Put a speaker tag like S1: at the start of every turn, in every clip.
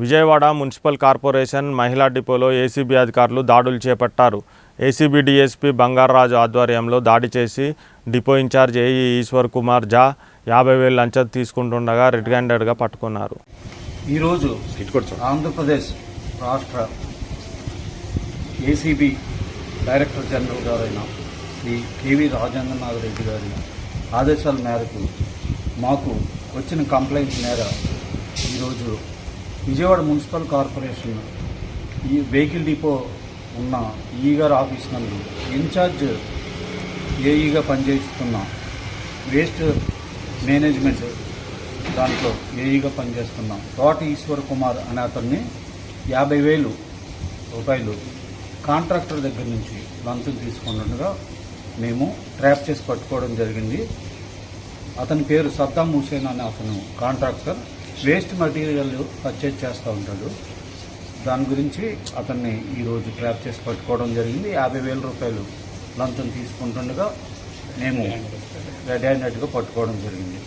S1: Vijayawada municipal corporation మహిళా డిపోలో ACB అధికారులు దాడులు చేపట్టారు. ఏసీబీ డీఎస్పీ బంగారరాజు ఆధ్వర్యంలో దాడి చేసి depot in-charge AE Eshwar Kumar జా యాభై వేలు లంచం తీసుకుంటుండగా రెడ్ హ్యాండెడ్గా పట్టుకున్నారు.
S2: ఈరోజు ఆంధ్రప్రదేశ్ రాష్ట్ర ఏసీబీ డైరెక్టర్ జనరల్ గారైన శ్రీ కేవీ రాజేంద్రనాథ్ రెడ్డి గారి ఆదేశాల మేరకు మాకు వచ్చిన కంప్లైంట్ మేర ఈరోజు విజయవాడ మున్సిపల్ కార్పొరేషన్ ఈ వెహికల్ డిపో ఉన్న ఈ ఆఫీస్ నందు ఇన్ఛార్జ్ ఏఈగా పనిచేస్తున్న వేస్ట్ మేనేజ్మెంట్ దాంట్లో ఏఈగా పనిచేస్తున్నాం తోట ఈశ్వర్ కుమార్ అనే అతన్ని యాభై వేలు రూపాయలు కాంట్రాక్టర్ దగ్గర నుంచి లంచం తీసుకున్నట్టుగా మేము ట్రాప్ చేసి పట్టుకోవడం జరిగింది. అతని పేరు సద్దాం హుసేన్ అనే అతను కాంట్రాక్టర్. వేస్ట్ మెటీరియల్ పర్చేజ్ చేస్తూ ఉంటాడు. దాని గురించి అతన్ని ఈరోజు ట్రాప్ చేసి పట్టుకోవడం జరిగింది. యాభై వేల రూపాయలు లంచం తీసుకుంటుండగా మేము రెడ్ హ్యాండెడ్గా పట్టుకోవడం జరిగింది.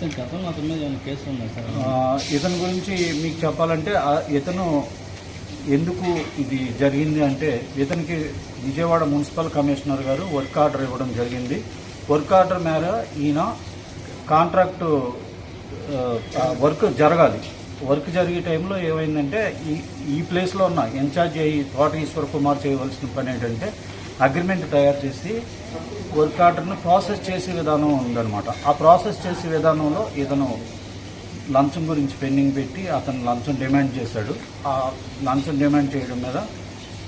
S3: సార్ గతంలో అతని మీద ఏమైనా కేసులు ఉన్నాయి సార్?
S2: ఆ, ఇతని గురించి మీకు చెప్పాలంటే ఇతను ఎందుకు ఇది జరిగింది అంటే ఇతనికి విజయవాడ మున్సిపల్ కమిషనర్ గారు వర్క్ ఆర్డర్ ఇవ్వడం జరిగింది. వర్క్ ఆర్డర్ మేర ఈయన కాంట్రాక్టు వర్క్ జరగాలి. వర్క్ జరిగే టైంలో ఏమైందంటే ఈ ఈ ప్లేస్లో ఉన్న ఇన్ఛార్జ్ అయ్యి తోట ఈశ్వర్ కుమార్ చేయవలసిన పని ఏంటంటే అగ్రిమెంట్ తయారు చేసి వర్క్ ఆర్డర్ను ప్రాసెస్ చేసే విధానం ఉందన్నమాట. ఆ ప్రాసెస్ చేసే విధానంలో ఇతను లంచం గురించి పెండింగ్ పెట్టి అతను లంచం డిమాండ్ చేశాడు. ఆ లంచం డిమాండ్ చేయడం మీద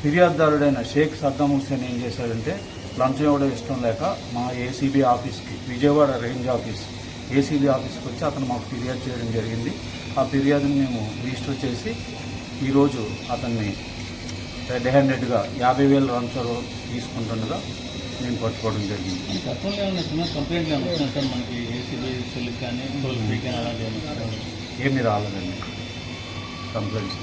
S2: ఫిర్యాదుదారుడైన షేక్ సద్దాం హుస్సేన్ ఏం చేశాడంటే లంచం ఇవ్వడం ఇష్టం లేక మా ఏసీబీ ఆఫీస్కి విజయవాడ రేంజ్ ఆఫీస్ ఏసీబీ ఆఫీస్కి వచ్చి అతను మాకు ఫిర్యాదు చేయడం జరిగింది. ఆ ఫిర్యాదుని మేము రిజిస్టర్ చేసి ఈరోజు అతన్ని రెడ్ హ్యాండెడ్గా యాభై వేల లంచం తీసుకుంటుండగా మేము పట్టుకోవడం జరిగింది.
S3: గతంలో ఏమైనా చిన్న కంప్లైంట్ ఏమైనా వచ్చినా సార్ మనకి ఏసీబీ కానీ టోల్ ఫ్రీ కానీ అలాంటి ఏమైనా
S2: ఏమీ రాలేదండి. కంప్లైంట్స్